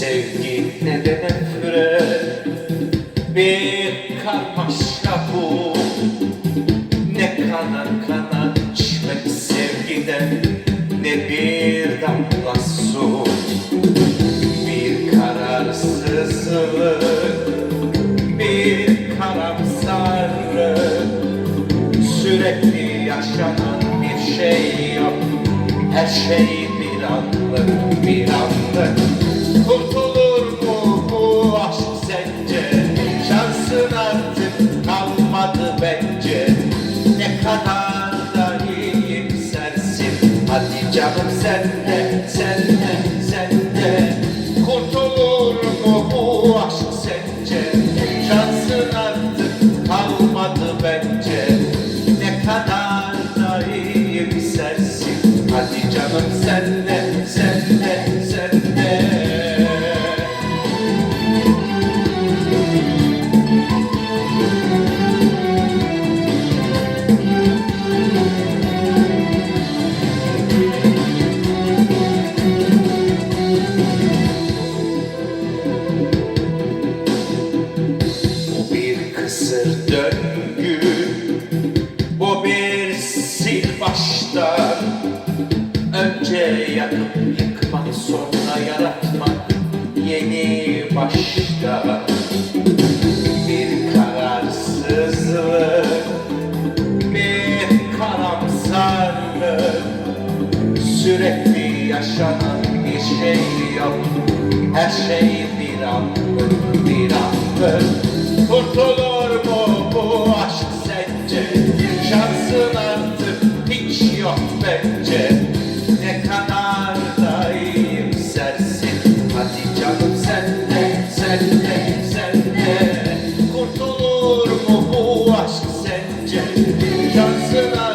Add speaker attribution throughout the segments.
Speaker 1: sevgi ne de nefret. Bir karmaşa bu. Ne kana kana içmek sevgiden Ne bir damla su. Bir kararsızlık Bir karamsarlık. Sürekli yaşanan bir şey yok. Her şey bir anlık bir anlık kadar da iyimsersin Hadi canım sen de sen de sen de. Kurtulur mu bu aşk sence? Şansın artık kalmadı bence. Ne kadar da iyimsersin Hadi canım sen de baştan Önce yakıp yıkmak sonra yaratmak. Yeni başta Bir kararsızlık Bir karamsarlık. Sürekli yaşanan bir şey yok. Her şey bir anlık bir anlık. Kurtulur sence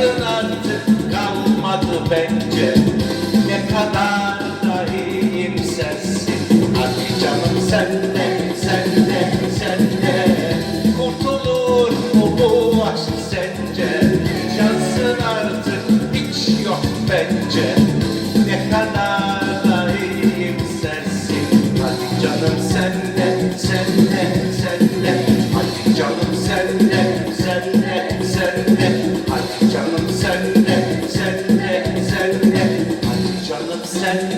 Speaker 1: Şansın artık kalmadı bence. Ne kadar da iyimsersin Hadi canım sen de, sen de, sen de. Kurtulur mu bu aşk sence? Şansın artık hiç yok bence. Ne kadar da iyimsersin Hadi canım sen de, sen de de,